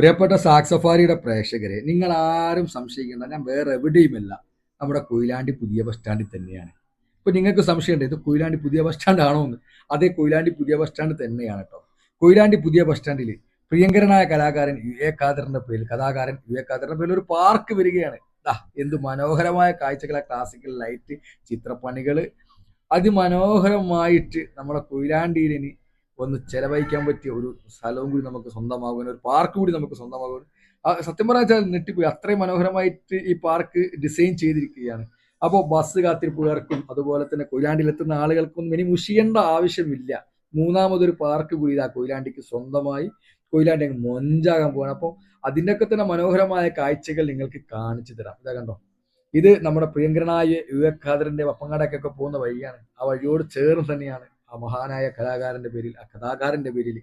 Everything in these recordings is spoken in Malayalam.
പ്രിയപ്പെട്ട സാക്സഫാരിയുടെ പ്രേക്ഷകരെ നിങ്ങൾ ആരും സംശയിക്കേണ്ട ഞാൻ വേറെ എവിടെയുമല്ല. നമ്മുടെ കൊയിലാണ്ടി പുതിയ ബസ് സ്റ്റാൻഡിൽ തന്നെയാണ്. ഇപ്പൊ നിങ്ങൾക്ക് സംശയമുണ്ട് ഇത് കൊയിലാണ്ടി പുതിയ ബസ് സ്റ്റാൻഡ് ആണോ എന്ന്? അതേ കൊയിലാണ്ടി പുതിയ ബസ് സ്റ്റാൻഡ് തന്നെയാണ് കേട്ടോ. കൊയിലാണ്ടി പുതിയ ബസ് സ്റ്റാൻഡിൽ പ്രിയങ്കരനായ കലാകാരൻ യു എ പേരിൽ കഥാകാരൻ യു എ പേരിൽ ഒരു പാർക്ക് വരികയാണ്. ദാ എന്ത് മനോഹരമായ കാഴ്ചകളെ ക്ലാസിക്കൽ ലൈറ്റ് ചിത്രപ്പണികൾ അതിമനോഹരമായിട്ട് നമ്മുടെ കൊയിലാണ്ടിയിൽ ഇനി ഒന്ന് ചെലവഴിക്കാൻ പറ്റിയ ഒരു സ്ഥലവും കൂടി നമുക്ക് സ്വന്തമാകുവാൻ ഒരു പാർക്ക് കൂടി നമുക്ക് സ്വന്തമാകുവാൻ. സത്യം പറഞ്ഞാൽ നെട്ടിപ്പോയി അത്രയും മനോഹരമായിട്ട് ഈ പാർക്ക് ഡിസൈൻ ചെയ്തിരിക്കുകയാണ്. അപ്പോൾ ബസ് കാത്തിരിപ്പുകാർക്കും അതുപോലെ തന്നെ കൊയിലാണ്ടിയിലെത്തുന്ന ആളുകൾക്കൊന്നും ഇനി മുഷിയേണ്ട ആവശ്യമില്ല. മൂന്നാമതൊരു പാർക്ക് കൂടി ഇതാ കൊയിലാണ്ടിക്ക് സ്വന്തമായി. കൊയിലാണ്ടി അങ്ങ് മൊഞ്ചാകാൻ പോവാണ്. അപ്പോൾ അതിന്റെയൊക്കെ തന്നെ മനോഹരമായ കാഴ്ചകൾ നിങ്ങൾക്ക് കാണിച്ചു തരാം. ഇതാ കണ്ടോ? ഇത് നമ്മുടെ പ്രിയങ്കരനായ യു എ വപ്പങ്ങാടക്കൊക്കെ പോകുന്ന വഴിയാണ്. ആ വഴിയോട് ചേർന്ന് തന്നെയാണ് ആ മഹാനായ കലാകാരന്റെ പേരിൽ ആ കഥാകാരന്റെ പേരിൽ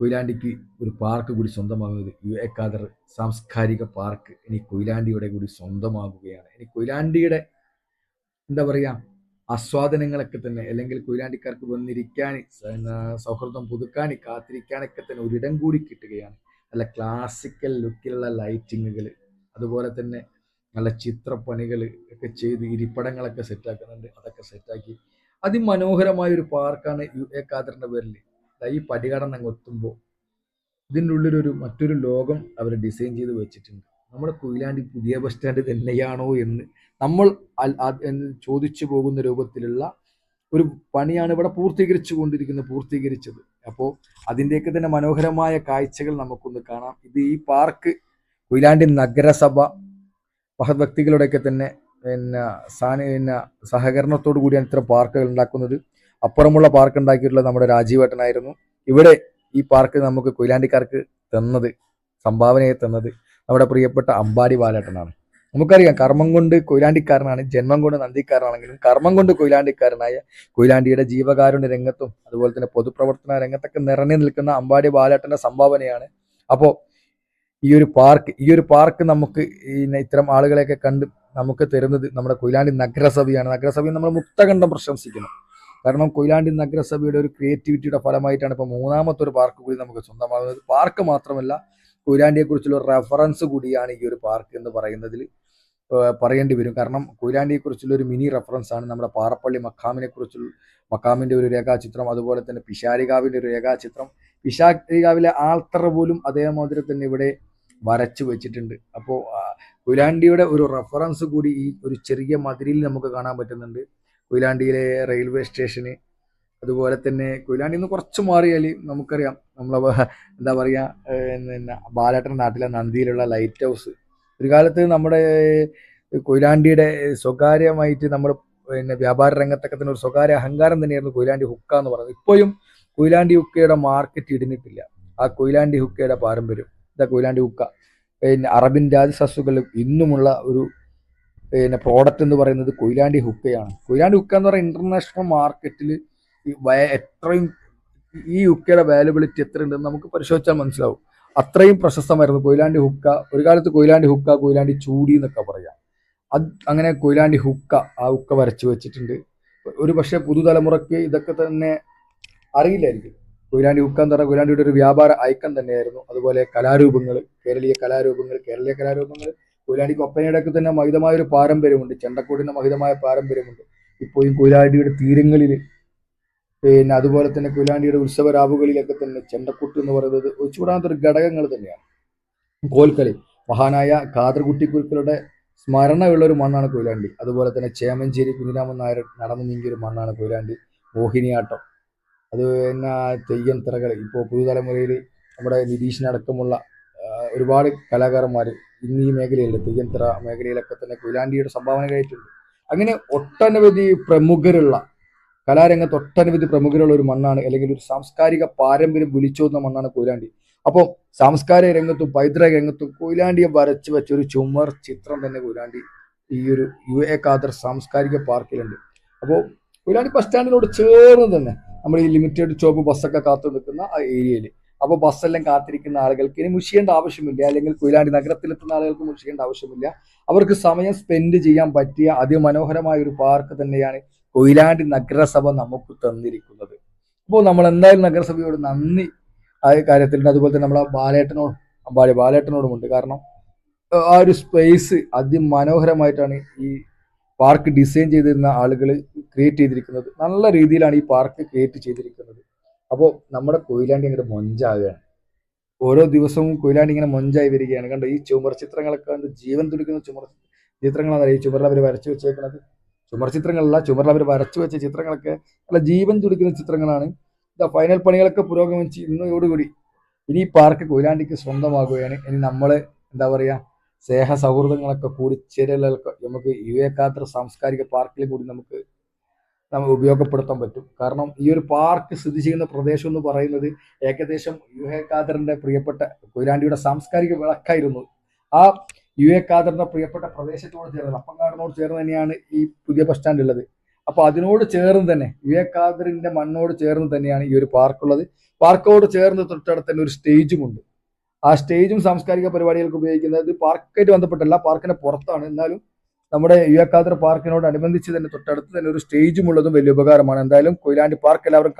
കൊയിലാണ്ടിക്ക് ഒരു പാർക്ക് കൂടി സ്വന്തമാകുന്നത്. യു എ സാംസ്കാരിക പാർക്ക് ഇനി കൊയിലാണ്ടിയുടെ കൂടി സ്വന്തമാകുകയാണ്. ഇനി കൊയിലാണ്ടിയുടെ എന്താ പറയുക ആസ്വാദനങ്ങളൊക്കെ തന്നെ അല്ലെങ്കിൽ കൊയിലാണ്ടിക്കാർക്ക് വന്നിരിക്കാൻ സൗഹൃദം പുതുക്കാൻ കാത്തിരിക്കാനൊക്കെ തന്നെ ഒരിടം കൂടി കിട്ടുകയാണ്. നല്ല ക്ലാസിക്കൽ ലുക്കിലുള്ള ലൈറ്റിങ്ങുകൾ അതുപോലെ തന്നെ നല്ല ചിത്രപ്പണികൾ ഒക്കെ ചെയ്ത് ഇരിപ്പടങ്ങളൊക്കെ സെറ്റാക്കുന്നുണ്ട് അതൊക്കെ സെറ്റാക്കി അതിമനോഹരമായ ഒരു പാർക്കാണ് യു എ ഖാദറിന്റെ പേരിൽ ഈ പടികടന്ന് അങ്ങ് എത്തുമ്പോൾ ഇതിന്റെ ഉള്ളിലൊരു മറ്റൊരു ലോകം അവർ ഡിസൈൻ ചെയ്ത് വെച്ചിട്ടുണ്ട്. നമ്മുടെ കൊയിലാണ്ടി പുതിയ ബസ് സ്റ്റാൻഡ് തന്നെയാണോ എന്ന് നമ്മൾ ചോദിച്ചു പോകുന്ന രൂപത്തിലുള്ള ഒരു പണിയാണ് ഇവിടെ പൂർത്തീകരിച്ചു കൊണ്ടിരിക്കുന്നത് പൂർത്തീകരിച്ചത്. അപ്പോൾ അതിന്റെയൊക്കെ തന്നെ മനോഹരമായ കാഴ്ചകൾ നമുക്കൊന്ന് കാണാം. ഇത് ഈ പാർക്ക് കൊയിലാണ്ടി നഗരസഭ മഹത് വ്യക്തികളുടെയൊക്കെ തന്നെ പിന്നെ സാന പിന്നെ സഹകരണത്തോടു കൂടിയാണ് ഇത്തരം പാർക്കുകൾ ഉണ്ടാക്കുന്നത്. അപ്പുറമുള്ള പാർക്ക് ഉണ്ടാക്കിയിട്ടുള്ളത് നമ്മുടെ രാജീവേട്ടനായിരുന്നു. ഇവിടെ ഈ പാർക്ക് നമുക്ക് കൊയിലാണ്ടിക്കാർക്ക് തന്നത് സംഭാവനയെ തന്നത് നമ്മുടെ പ്രിയപ്പെട്ട അമ്പാടി ബാലേട്ടനാണ്. നമുക്കറിയാം കർമ്മം കൊണ്ട് കൊയിലാണ്ടിക്കാരനാണ് ജന്മം കൊണ്ട് നന്ദിക്കാരനാണെങ്കിലും കർമ്മം കൊണ്ട് കൊയിലാണ്ടിക്കാരനായ കൊയിലാണ്ടിയുടെ ജീവകാരുണ്യ രംഗത്തും അതുപോലെ തന്നെ പൊതുപ്രവർത്തന രംഗത്തൊക്കെ നിറഞ്ഞു നിൽക്കുന്ന അമ്പാടി ബാലേട്ടന്റെ സംഭാവനയാണ്. അപ്പോൾ ഈ ഒരു പാർക്ക് ഈ ഒരു പാർക്ക് നമുക്ക് ഇത്തരം ആളുകളെയൊക്കെ കണ്ട് നമുക്ക് തരുന്നത് നമ്മുടെ കൊയിലാണ്ടി നഗരസഭയാണ്. നഗരസഭയെ നമ്മൾ മുക്തകണ്ഠം പ്രശംസിക്കുന്നു. കാരണം കൊയിലാണ്ടി നഗരസഭയുടെ ഒരു ക്രിയേറ്റിവിറ്റിയുടെ ഫലമായിട്ടാണ് ഇപ്പോൾ മൂന്നാമത്തെ ഒരു പാർക്ക് കൂടി നമുക്ക് സ്വന്തമാകുന്നത്. പാർക്ക് മാത്രമല്ല കൊയിലാണ്ടിയെ കുറിച്ചുള്ള റെഫറൻസ് കൂടിയാണ് ഈ ഒരു പാർക്ക് എന്ന് പറയുന്നതിൽ പറയേണ്ടി വരും. കാരണം കൊയിലാണ്ടിയെ കുറിച്ചുള്ള ഒരു മിനി റെഫറൻസ് ആണ് നമ്മുടെ പാറപ്പള്ളി മക്കാമിനെ കുറിച്ചുള്ള മക്കാമിന്റെ ഒരു രേഖാചിത്രം അതുപോലെ തന്നെ പിഷാരികാവിന്റെ ഒരു രേഖാചിത്രം. പിഷാരികാവിലെ ആൾത്തറ പോലും അതേമാതിരി തന്നെ ഇവിടെ വരച്ചു വെച്ചിട്ടുണ്ട്. അപ്പോൾ കൊയിലാണ്ടിയുടെ ഒരു റെഫറൻസ് കൂടി ഈ ഒരു ചെറിയ മതിലിൽ നമുക്ക് കാണാൻ പറ്റുന്നുണ്ട്. കൊയിലാണ്ടിയിലെ റെയിൽവേ സ്റ്റേഷന് അതുപോലെ തന്നെ കൊയിലാണ്ടി നിന്ന് കുറച്ച് മാറിയാൽ നമുക്കറിയാം. നമ്മളെ എന്താ പറയുക പിന്നെ ബാലേട്ടൻ നാട്ടിലെ നന്ദിയിലുള്ള ലൈറ്റ് ഹൗസ് ഒരു കാലത്ത് നമ്മുടെ കൊയിലാണ്ടിയുടെ സ്വകാര്യമായിട്ട് നമ്മൾ പിന്നെ വ്യാപാര രംഗത്തൊക്കെ തന്നെ ഒരു സ്വകാര്യ അഹങ്കാരം തന്നെയായിരുന്നു കൊയിലാണ്ടി ഹുക്ക എന്ന് പറയുന്നത്. ഇപ്പോഴും കൊയിലാണ്ടി ഹുക്കയുടെ മാർക്കറ്റ് ഇടിഞ്ഞിട്ടില്ല. ആ കൊയിലാണ്ടി ഹുക്കയുടെ പാരമ്പര്യം. ഇതാ കൊയിലാണ്ടി ഹുക്ക. പിന്നെ അറബിൻ രാജസസ്സുകളിൽ ഇന്നുമുള്ള ഒരു പിന്നെ പ്രോഡക്റ്റ് എന്ന് പറയുന്നത് കൊയിലാണ്ടി ഹുക്കയാണ്. കൊയിലാണ്ടി ഹുക്ക എന്ന് പറയുന്നത് ഇന്റർനാഷണൽ മാർക്കറ്റിൽ എത്രയും ഈ ഹുക്കയുടെ വാലുബിലിറ്റി എത്ര ഉണ്ടെന്ന് നമുക്ക് പരിശോധിച്ചാൽ മനസ്സിലാവും. അത്രയും പ്രശസ്തമായിരുന്നു കൊയിലാണ്ടി ഹുക്ക. ഒരു കാലത്ത് കൊയിലാണ്ടി ഹുക്ക കൊയിലാണ്ടി ചൂടി എന്നൊക്കെ പറയാം. അത് അങ്ങനെ കൊയിലാണ്ടി ഹുക്ക ആ ഹുക്ക വരച്ചു വെച്ചിട്ടുണ്ട്. ഒരു പക്ഷേ പുതുതലമുറയ്ക്ക് ഇതൊക്കെ തന്നെ അറിയില്ലായിരിക്കും. കൊയിലാണ്ടി ഹുക്ക എന്ന് കൊയിലാണ്ടിയുടെ ഒരു വ്യാപാര ഐക്കൺ തന്നെയായിരുന്നു. അതുപോലെ കലാരൂപങ്ങൾ കേരളീയ കലാരൂപങ്ങൾ കേരളീയ കലാരൂപങ്ങൾ കുയിലാണ്ടിക്ക് ഒപ്പനയുടെ തന്നെ മഹിതമായ ഒരു പാരമ്പര്യമുണ്ട്. ചെണ്ടക്കോടിന്റെ മഹിതമായ പാരമ്പര്യമുണ്ട്. ഇപ്പോഴും കൊയിലാണ്ടിയുടെ തീരങ്ങളിൽ പിന്നെ അതുപോലെ തന്നെ കൊയിലാണ്ടിയുടെ ഉത്സവരാവുകളിലൊക്കെ തന്നെ ചെണ്ടക്കുട്ട് എന്ന് പറയുന്നത് ഒഴിച്ചുകൂടാത്തൊരു ഘടകങ്ങൾ തന്നെയാണ്. കോൽക്കളി മഹാനായ കാതർകുട്ടി കുരുക്കളുടെ സ്മരണയുള്ള ഒരു മണ്ണാണ് കൊയിലാണ്ടി. അതുപോലെ തന്നെ ചേമഞ്ചേരി കുഞ്ഞിരാമൻ നായർ നടന്നു നീങ്ങിയ ഒരു മണ്ണാണ് കൊയിലാണ്ടി. മോഹിനിയാട്ടം. അത് എന്നാ തെയ്യം തിറകൾ ഇപ്പോൾ പുതുതലമുറയിൽ നമ്മുടെ നിതീഷിനടക്കമുള്ള ഒരുപാട് കലാകാരന്മാർ ഇന്ന് ഈ മേഖലയിൽ തെയ്യം തിറ മേഖലയിലൊക്കെ തന്നെ കൊയിലാണ്ടിയുടെ സംഭാവനകളായിട്ടുണ്ട് അങ്ങനെ ഒട്ടനവധി പ്രമുഖരുള്ള കലാരംഗത്ത് ഒട്ടനവധി പ്രമുഖരുള്ള ഒരു മണ്ണാണ് അല്ലെങ്കിൽ ഒരു സാംസ്കാരിക പാരമ്പര്യം വിളിച്ചോന്ന മണ്ണാണ് കൊയിലാണ്ടി. അപ്പോൾ സാംസ്കാരിക രംഗത്തും പൈതൃക രംഗത്തും കൊയിലാണ്ടിയെ വരച്ചു വെച്ച ഒരു ചുമർ ചിത്രം തന്നെ കൊയിലാണ്ടി ഈ ഒരു യു എ ഖാദർ സാംസ്കാരിക പാർക്കിലുണ്ട്. അപ്പോൾ കൊയിലാണ്ടി ബസ് സ്റ്റാൻഡിനോട് ചേർന്ന് തന്നെ നമ്മൾ ഈ ലിമിറ്റഡ് സ്റ്റോപ്പ് ബസ്സൊക്കെ കാത്തു നിൽക്കുന്ന ആ ഏരിയയിൽ അപ്പോൾ ബസ്സെല്ലാം കാത്തിരിക്കുന്ന ആളുകൾക്ക് ഇനി മുഷിയേണ്ട ആവശ്യമില്ല. അല്ലെങ്കിൽ കൊയിലാണ്ടി നഗരത്തിലെത്തുന്ന ആളുകൾക്ക് മുഷിയേണ്ട ആവശ്യമില്ല. അവർക്ക് സമയം സ്പെൻഡ് ചെയ്യാൻ പറ്റിയ അതിമനോഹരമായ ഒരു പാർക്ക് തന്നെയാണ് കൊയിലാണ്ടി നഗരസഭ നമുക്ക് തന്നിരിക്കുന്നത്. അപ്പോൾ നമ്മൾ എന്തായാലും നഗരസഭയോട് നന്ദി ആ കാര്യത്തിലുണ്ട്. അതുപോലെ തന്നെ നമ്മളെ ബാലേട്ടനോട് ബാലേട്ടനോടുമുണ്ട് കാരണം ആ ഒരു സ്പേസ് അതിമനോഹരമായിട്ടാണ് ഈ പാർക്ക് ഡിസൈൻ ചെയ്തിരുന്ന ആളുകൾ ക്രിയേറ്റ് ചെയ്തിരിക്കുന്നത് നല്ല രീതിയിലാണ് ഈ പാർക്ക് ക്രിയേറ്റ് ചെയ്തിരിക്കുന്നത്. അപ്പോൾ നമ്മുടെ കൊയിലാണ്ടി അങ്ങോട്ട് മൊഞ്ചാകുകയാണ് ഓരോ ദിവസവും കൊയിലാണ്ടി ഇങ്ങനെ മൊഞ്ചായി വരികയാണ്. കണ്ടോ ഈ ചുമർ ചിത്രങ്ങളൊക്കെ കണ്ട് ജീവൻ തുടിക്കുന്ന ചുമർ ചിത്രങ്ങളാണ് ഈ ചുമറിൽ അവർ വരച്ചു വെച്ചേക്കുന്നത് ചുമർ ചിത്രങ്ങളല്ല ചുമറിൽ അവർ വരച്ചു വെച്ച ചിത്രങ്ങളൊക്കെ നല്ല ജീവൻ തുടിക്കുന്ന ചിത്രങ്ങളാണ്. ഇതാ ഫൈനൽ പണികളൊക്കെ പുരോഗമിച്ച് ഇന്നോടുകൂടി ഇനി ഈ പാർക്ക് കൊയിലാണ്ടിക്ക് സ്വന്തമാകുകയാണ്. ഇനി നമ്മൾ എന്താ പറയുക സ്നേഹ സൗഹൃദങ്ങളൊക്കെ കൂടി ചേരലൊക്കെ നമുക്ക് വിവേകാത്ര സാംസ്കാരിക പാർക്കിൽ കൂടി നമുക്ക് നമ്മൾ ഉപയോഗപ്പെടുത്താൻ പറ്റും. കാരണം ഈ ഒരു പാർക്ക് സ്ഥിതി ചെയ്യുന്ന പ്രദേശം എന്ന് പറയുന്നത് ഏകദേശം യു എ ഖാദറിന്റെ പ്രിയപ്പെട്ട കൊയിലാണ്ടിയുടെ സാംസ്കാരിക വിളക്കായിരുന്നു. ആ യു എ ഖാദറിന്റെ പ്രിയപ്പെട്ട പ്രദേശത്തോട് ചേർന്ന് അപ്പങ്കാടിനോട് ചേർന്ന് തന്നെയാണ് ഈ പുതിയ ബസ് സ്റ്റാൻഡ് ഉള്ളത്. അപ്പോൾ അതിനോട് ചേർന്ന് തന്നെ യു എ ഖാദറിന്റെ മണ്ണോട് ചേർന്ന് തന്നെയാണ് ഈ ഒരു പാർക്കുള്ളത്. പാർക്കോട് ചേർന്ന് തൊട്ടടുത്ത് തന്നെ ഒരു സ്റ്റേജും ഉണ്ട്. ആ സ്റ്റേജും സാംസ്കാരിക പരിപാടികൾക്ക് ഉപയോഗിക്കുന്നത് പാർക്കായിട്ട് ബന്ധപ്പെട്ടല്ല പാർക്കിന് പുറത്താണ്. എന്നാലും നമ്മുടെ യു എ പാർക്കിനോട് അനുബന്ധിച്ച് തന്നെ തൊട്ടടുത്ത് തന്നെ ഒരു സ്റ്റേജും ഉള്ളതും വലിയ ഉപകാരമാണ്. എന്തായാലും കൊയിലാണ്ടി പാർക്ക് എല്ലാവരും